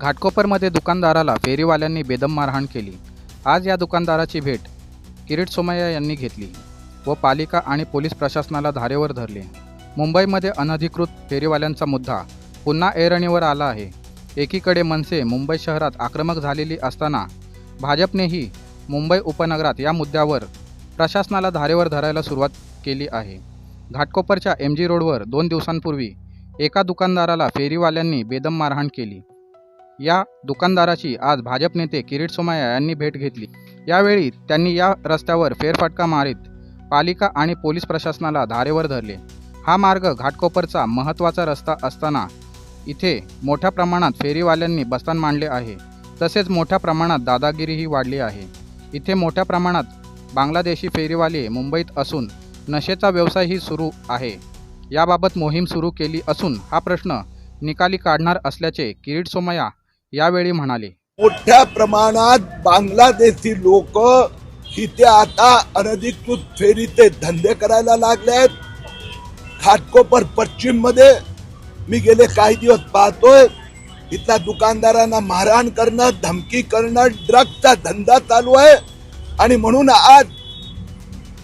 घाटकोपरमध्ये दुकानदाराला फेरीवाल्यांनी बेदम मारहाण केली. आज या दुकानदाराची भेट किरीट सोमय्या यांनी घेतली व पालिका आणि पोलीस प्रशासनाला धारेवर धरले. मुंबईमध्ये अनधिकृत फेरीवाल्यांचा मुद्दा पुन्हा ऐरणीवर आला आहे. एकीकडे मनसे मुंबई शहरात आक्रमक झालेली असताना भाजपनेही मुंबई उपनगरात या मुद्द्यावर प्रशासनाला धारेवर धरायला सुरुवात केली आहे. घाटकोपरच्या एम जी रोडवर दोन दिवसांपूर्वी एका दुकानदाराला फेरीवाल्यांनी बेदम मारहाण केली. या दुकानदाराची आज भाजप नेते किरीट सोमाया यांनी भेट घेतली. यावेळी त्यांनी या रस्त्यावर फेरफटका मारीत पालिका आणि पोलीस प्रशासनाला धारेवर धरले. हा मार्ग घाटकोपरचा महत्त्वाचा रस्ता असताना इथे मोठ्या प्रमाणात फेरीवाल्यांनी बस्तान मांडले आहे. तसेच मोठ्या प्रमाणात दादागिरीही वाढली आहे. इथे मोठ्या प्रमाणात बांगलादेशी फेरीवाले मुंबईत असून नशेचा व्यवसायही सुरू आहे. याबाबत मोहीम सुरू केली असून हा प्रश्न निकाली काढणार असल्याचे किरीट सोमया यावेळी म्हणाले. मोठ्या प्रमाणात बांगलादेशी लोक इथे आता अनधिकृत फेरीचे धंदे करायला लागले आहेत घाटकोपर पश्चिममध्ये मी गेले काही दिवस पाहतोय इथल्या दुकानदारांना मारहाण करणं धमकी करणं ड्रगचा धंदा चालू आहे. आणि म्हणून आज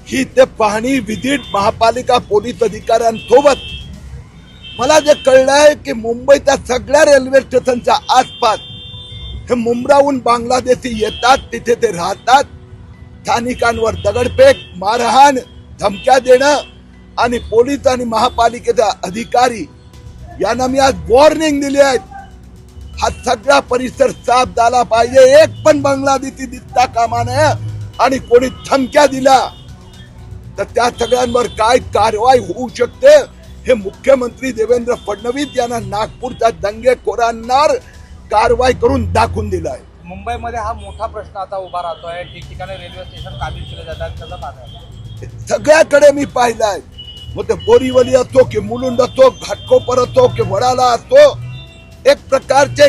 ही ते पाहणी विजिट महापालिका पोलीस अधिकाऱ्यांसोबत मला जे कळलं आहे की मुंबईच्या सगळ्या रेल्वे स्टेशनच्या आसपास हे मुंब्राहून बांगलादेशी येतात तिथे ते राहतात. स्थानिकांवर दगडफेक मारहाण धमक्या देणं आणि पोलीस आणि महापालिकेचा अधिकारी यांना मी आज वॉर्निंग दिली आहेत हा सगळा परिसर साफ झाला पाहिजे. एक पण बांगलादेशी दिसता कामा नये आणि कोणी धमक्या दिला तर त्या सगळ्यांवर काय कारवाई होऊ शकते? हे मुख्यमंत्री देवेंद्र फडणवीस यांना नागपूरच्या दंगेखोरांवर कारवाई करून दाखवून दिलाय. मुंबईमध्ये हा मोठा प्रश्न आता उभा राहतोय. ठिकठिकाणी रेल्वे स्टेशन काबीज केले जातात. त्याचा सगळ्याकडे मी पाहिलाय. मग ते बोरीवली असो की मुलुंड असो घाटकोपर असो की वडाला असो एक प्रकारचे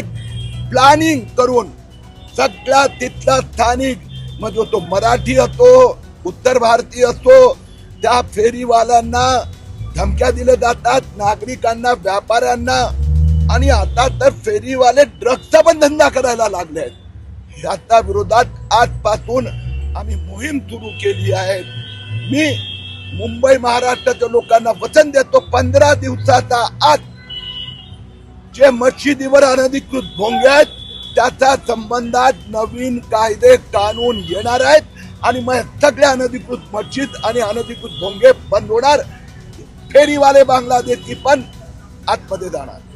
प्लॅनिंग करून सगळ्या तिथला स्थानिक म्हणजे तो मराठी असो उत्तर भारतीय असो त्या फेरीवाल्यांना धमक्या दिल्या जातात नागरिकांना व्यापाऱ्यांना. आणि आता तर फेरीवाले ड्रग्सचा पण धंदा करायला लागले आहेत. याच्या विरोधात आजपासून आम्ही मोहीम सुरू केली आहे. मी मुंबई महाराष्ट्राच्या लोकांना वचन देतो पंधरा दिवसाचा आत जे मशिदीवर अनधिकृत भोंगे आहेत त्याच्या संबंधात नवीन कायदे कानून येणार आहेत. आणि मग सगळ्या अनधिकृत मस्जिद आणि अनधिकृत भोंगे बंद होणार. फेरीवाले बांगलादेशी पण आतमध्ये जाणार.